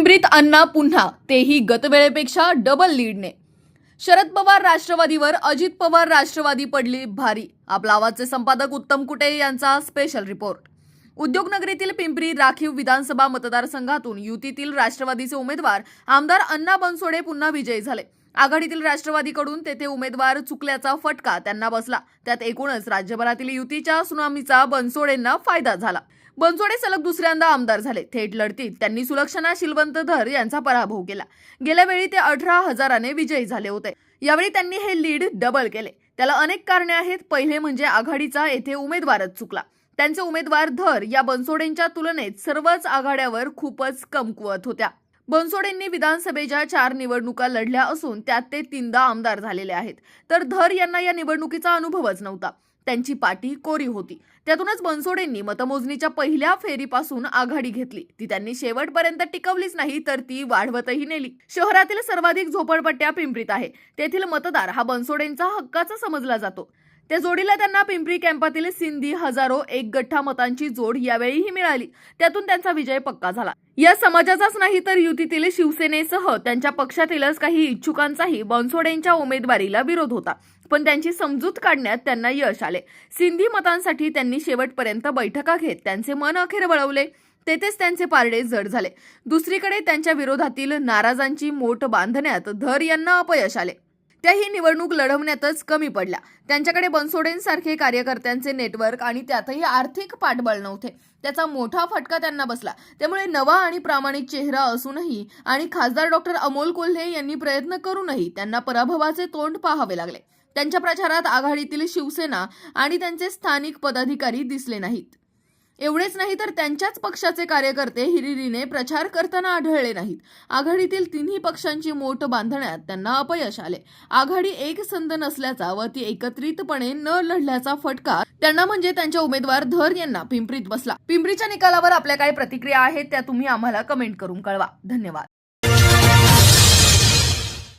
पिंपरीत अण्णा पुन्हा तेही गतवेळेपेक्षा डबल लीडने शरद पवार राष्ट्रवादीवर अजित पवार राष्ट्रवादी पडली भारी. आपला आवाजचे संपादक उत्तम कुटे यांचा स्पेशल रिपोर्ट उद्योगनगरीतील पिंपरी राखीव विधानसभा मतदारसंघातून युतीतील राष्ट्रवादीचे उमेदवार आमदार अण्णा बनसोडे पुन्हा विजयी झाले. आघाडीतील राष्ट्रवादीकडून तेथे उमेदवार चुकल्याचा फटका त्यांना बसला. त्यात एकूणच राज्यभरातील युतीच्या सुनामीचा बनसोडेंना फायदा झाला. बनसोडे सलग दुसऱ्यांदा आमदार झाले. थेट लढतीत त्यांनी सुलक्षणा शिलवंतधर यांचा पराभव केला. गेल्या वेळी ते अठरा हजाराने विजयी झाले होते. यावेळी त्यांनी हे लीड डबल केले. त्याला अनेक कारणे आहेत. पहिले म्हणजे आघाडीचा येथे उमेदवारच चुकला. त्यांचे उमेदवार धर या बनसोडेंच्या तुलनेत सर्वच आघाड्यावर खूपच कमकुवत होत्या. बनसोडेंनी विधानसभेच्या चार निवडणुका लढल्या असून त्यात ते तीनदा आमदार झालेले आहेत. तर धर यांना या निवडणुकीचा अनुभवच नव्हता. त्यांची पाठी कोरी होती. त्यातूनच बनसोडेंनी मतमोजणीच्या पहिल्या फेरीपासून आघाडी घेतली. ती त्यांनी शेवटपर्यंत टिकवलीच नाही तर ती वाढवतही नेली. शहरातील सर्वाधिक झोपडपट्ट्या पिंपरीत आहे. तेथील मतदार हा बनसोडेंचा हक्काचा समजला जातो. त्या जोडीला त्यांना पिंपरी कॅम्पातील सिंधी हजारो एक गठ्ठा मतांची जोड यावेळीही मिळाली. त्यातून त्यांचा विजय पक्का झाला. या समाजाचाच नाही तर युतीतील शिवसेनेसह त्यांच्या पक्षातीलच काही इच्छुकांचाही बनसोडेंच्या उमेदवारीला विरोध होता. पण त्यांची समजूत काढण्यात त्यांना यश आले. सिंधी मतांसाठी त्यांनी शेवटपर्यंत बैठका घेत त्यांचे मन अखेर वळवले. तेथेच त्यांचे पारडे जड झाले. दुसरीकडे त्यांच्या विरोधातील नाराजांची मोठ बांधण्यात धर यांना अपयश आले. त्याही निवडणूक लढवण्यातच कमी पडल्या. त्यांच्याकडे बनसोडेंसारखे कार्यकर्त्यांचे नेटवर्क आणि त्यातही आर्थिक पाठबळ नव्हते. त्याचा मोठा फटका त्यांना बसला. त्यामुळे नवा आणि प्रामाणिक चेहरा असूनही आणि खासदार डॉक्टर अमोल कोल्हे यांनी प्रयत्न करूनही त्यांना पराभवाचे तोंड पाहावे लागले. त्यांच्या प्रचारात आघाडीतील शिवसेना आणि त्यांचे स्थानिक पदाधिकारी दिसले नाहीत. एवढेच नाही तर त्यांच्याच पक्षाचे कार्यकर्ते हिरिरीने प्रचार करताना आढळले नाहीत. आघाडीतील तिन्ही पक्षांची मोठ बांधण्यात त्यांना अपयश आले. आघाडी एकसंध नसल्याचा व ती एकत्रितपणे न लढल्याचा फटका त्यांना म्हणजे त्यांच्या उमेदवार धर यांना पिंपरीत बसला. पिंपरीच्या निकालावर आपल्या काही प्रतिक्रिया आहेत त्या तुम्ही आम्हाला कमेंट करून कळवा. धन्यवाद.